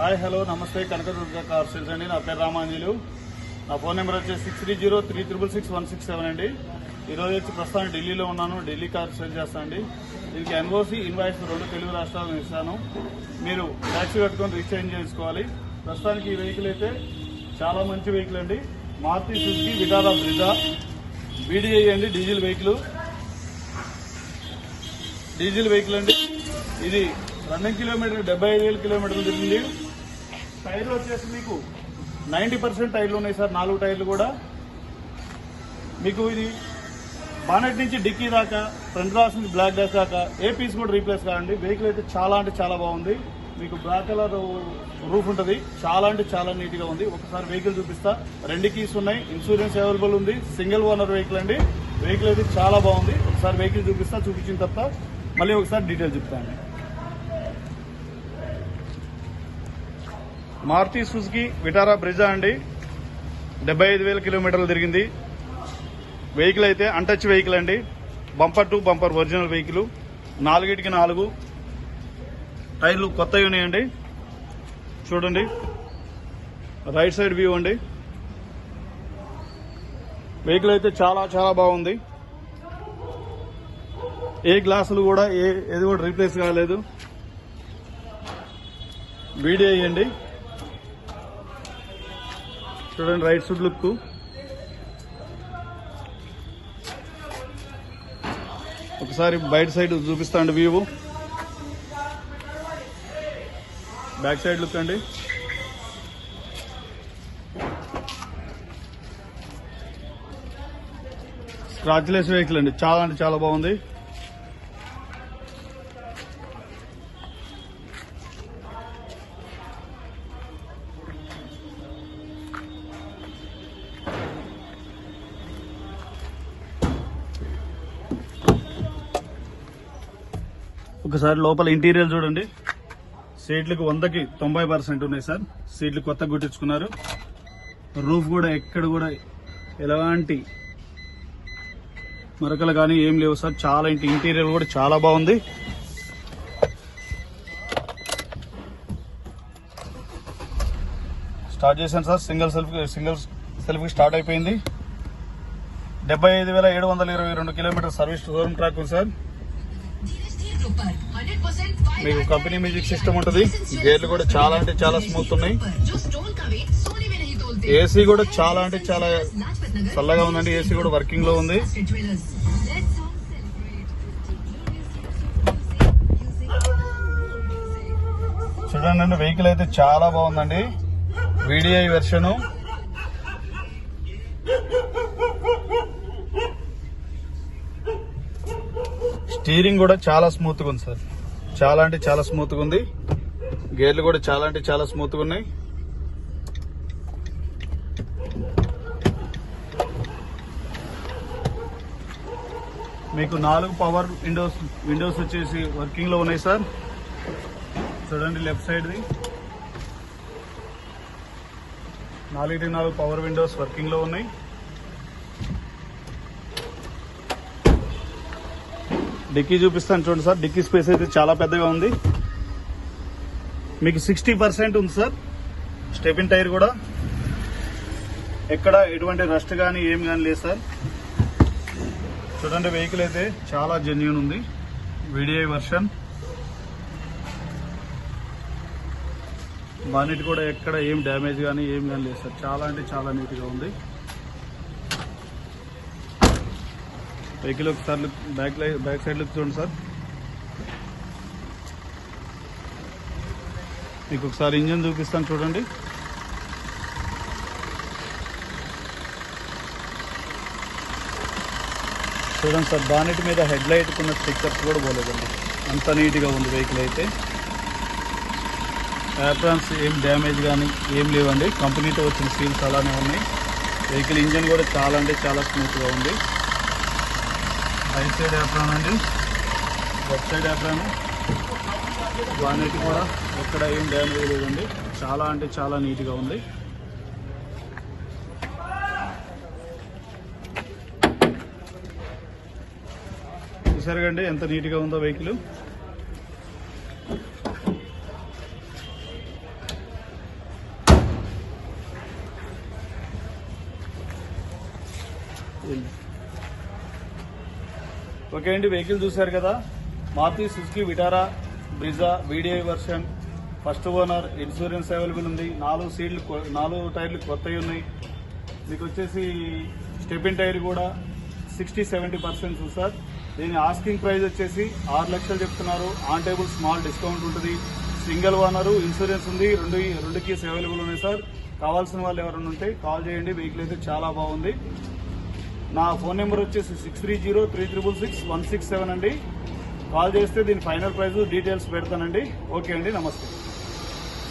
Hi hello నమస్తే. Kanakadurga car sales అండి. నా పేరు రామాంజలు. నా ఫోన్ నెంబర్ వచ్చేసి six three zero three triple six one six seven అండి. ఈరోజు వచ్చి ప్రస్తుతానికి ఢిల్లీలో ఉన్నాను. ఢిల్లీ కార్ సేల్ చేస్తాను అండి దీనికి ఎన్ఓసి ఇన్వాయిస్ రెండు తెలుగు రాష్ట్రాలను ఇస్తాను. మీరు ట్యాక్సీ కట్టుకొని రీఛార్జ్ చేసుకోవాలి. ప్రస్తుతానికి ఈ వెహికల్ అయితే చాలా మంచి వెహికల్ అండి. Maruti Suzuki Vitara Brezza VDI అండి డీజిల్ వెహికల్. డీజిల్ వెహికల్ అండి. ఇది రన్నింగ్ కిలోమీటర్ డెబ్బై ఐదు వేల కిలోమీటర్లు తిరిగింది. టైర్లు వచ్చేసి మీకు నైంటీ పర్సెంట్ టైర్లు ఉన్నాయి సార్ నాలుగు టైర్లు కూడా. మీకు ఇది బానెట్ నుంచి డిక్కీ దాకా ఫ్రంట్ గ్లాస్ నుంచి బ్లాక్ గ్లాస్ దాకా ఏ పీస్ కూడా రీప్లేస్ కాదండి. వెహికల్ అయితే చాలా అంటే చాలా బాగుంది. మీకు బ్లాక్ కలర్ రూఫ్ ఉంటుంది. చాలా అంటే చాలా నీట్గా ఉంది. ఒకసారి వెహికల్ చూపిస్తా. రెండు కీస్ ఉన్నాయి. ఇన్సూరెన్స్ అవైలబుల్ ఉంది. సింగిల్ ఓనర్ వెహికల్ అండి. వెహికల్ అయితే చాలా బాగుంది. ఒకసారి వెహికల్ చూపిస్తా చూపించిన తర్వాత మళ్ళీ ఒకసారి డీటెయిల్ చెప్తాను. మారుతి సుజుకి విటారా బ్రిజా అండి. డెబ్బై ఐదు వేల కిలోమీటర్లు తిరిగింది. వెహికల్ అయితే అన్టచ్ వెహికల్ అండి. Bumper to bumper original vehicle నాలుగిటికి నాలుగు. టైర్లు కొత్తవి ఉన్నాయండి. చూడండి. రైట్ సైడ్ వ్యూ అండి. వెహికల్ అయితే చాలా చాలా బాగుంది. ఏ గ్లాసులు కూడా ఏ ఏది కూడా రీప్లేస్ కాలేదు. వీడియో అయ్యండి చూడండి రైట్ సైడ్ లుక్. ఒకసారి బయట సైడ్ చూపిస్తాండి వ్యూ బ్యాక్ సైడ్ లుక్ అండి. స్క్రాచ్లెస్ వెహికల్ అండి. చాలా అంటే చాలా బాగుంది. ఒకసారి లోపల ఇంటీరియర్ చూడండి. సీట్లకు వందకి తొంభై పర్సెంట్ ఉన్నాయి సార్. సీట్లు కొత్త గుట్టించుకున్నారు రూఫ్ కూడా ఎక్కడ కూడా ఎలాంటి మరకలు కానీ ఏం లేవు సార్. చాలా ఇంటి ఇంటీరియర్ కూడా చాలా బాగుంది. స్టార్ట్ చేశాను sir. Single self single self start అయిపోయింది. డెబ్బై ఐదు వేల ఏడు వందల ఇరవై రెండు కిలోమీటర్ సర్వీస్ షోరూమ్ ట్రాక్ ఉంది సార్. మీకు కంపెనీ మ్యూజిక్ సిస్టమ్ ఉంటుంది. గేర్లు కూడా చాలా అంటే చాలా స్మూత్ ఉన్నాయి. ఏసీ కూడా చాలా అంటే చాలా చల్లగా ఉందండి. ఏసీ కూడా వర్కింగ్లో ఉంది. చూడండి అండి వెహికల్ అయితే చాలా బాగుందండి. వీడిఐ వెర్షను స్టీరింగ్ కూడా చాలా స్మూత్గా ఉంది సార్ చాలా అంటే చాలా స్మూత్గా ఉంది. గేర్లు కూడా చాలా అంటే చాలా స్మూత్గా ఉన్నాయి. మీకు నాలుగు పవర్ విండోస్ విండోస్ వచ్చేసి వర్కింగ్లో ఉన్నాయి సార్ చూడండి లెఫ్ట్ సైడ్ ది. నాలుగు నాలుగు పవర్ విండోస్ వర్కింగ్లో ఉన్నాయి. డిక్కీ చూపిస్తాను చూడండి సార్. డిక్కీ స్పేస్ అయితే చాలా పెద్దగా ఉంది. మీకు సిక్స్టీ పర్సెంట్ ఉంది సార్. స్టెపిన్ టైర్ కూడా. ఎక్కడ ఎటువంటి రస్ట్ కానీ ఏం కానీ లేదు సార్. చూడండి వెహికల్ అయితే చాలా జెన్యున్ ఉంది. వీడిఐ వర్షన్ బానెట్ కూడా ఎక్కడ ఏం డ్యామేజ్ కానీ ఏం కానీ లేదు సార్. చాలా అంటే చాలా నీట్గా ఉంది. వెహికల్ ఒకసారి బ్యాక్ బ్యాక్ సైడ్ లుక్ చూడండి సార్. మీకు ఒకసారి ఇంజన్ చూపిస్తాను చూడండి. చూడండి సార్ బానెట్ మీద హెడ్ లైట్ ఉన్న స్టిక్కర్స్ కూడా పోలేదండి. అంత నీట్గా ఉంది వెహికల్ అయితే. యాప్రాన్స్ ఏం డ్యామేజ్ కానీ ఏం లేవండి. కంపెనీతో వచ్చిన సీల్స్ అలానే ఉన్నాయి. వెహికల్ ఇంజన్ కూడా చాలా అంటే చాలా స్మూత్గా ఉంది. రైట్ సైడ్ యాప్రాన్ అండి. లెఫ్ట్ సైడ్ యాప్రాన్ వానికి కూడా ఎక్కడ ఏం డ్యామేజ్ లేదండి. చాలా అంటే చాలా నీట్గా ఉంది. చూసారుగండి ఎంత నీట్గా ఉందో వెహికల్ Thank ఓకే అండి వెహికల్ చూశారు కదా? Maruti Suzuki Vitara Brezza VDI version. First owner insurance available ఉంది. నాలుగు సీట్లు కొ- నాలుగు టైర్లు కొత్తవి ఉన్నాయి. మీకు వచ్చేసి స్టెపిన్ టైర్ కూడా సిక్స్టీ సెవెంటీ పర్సెంట్ సార్ దీని ఆస్కింగ్ ప్రైస్ వచ్చేసి ఆరు లక్షలు చెప్తున్నారు. ఆన్ టేబుల్ స్మాల్ డిస్కౌంట్ ఉంటుంది. సింగిల్ ఓనరు ఇన్సూరెన్స్ ఉంది. రెండు రెండు కీస్ అవైలబుల్ ఉన్నాయి సార్. కావాల్సిన వాళ్ళు ఎవరైనా ఉంటే కాల్ చేయండి. వెహికల్ అయితే చాలా బాగుంది. నా ఫోన్ నెంబర్ వచ్చేసి six three zero three triple six one six seven అండి. కాల్ చేస్తే దీని ఫైనల్ ప్రైస్ డీటెయిల్స్ పెడతానండి. ఓకే అండి నమస్తే.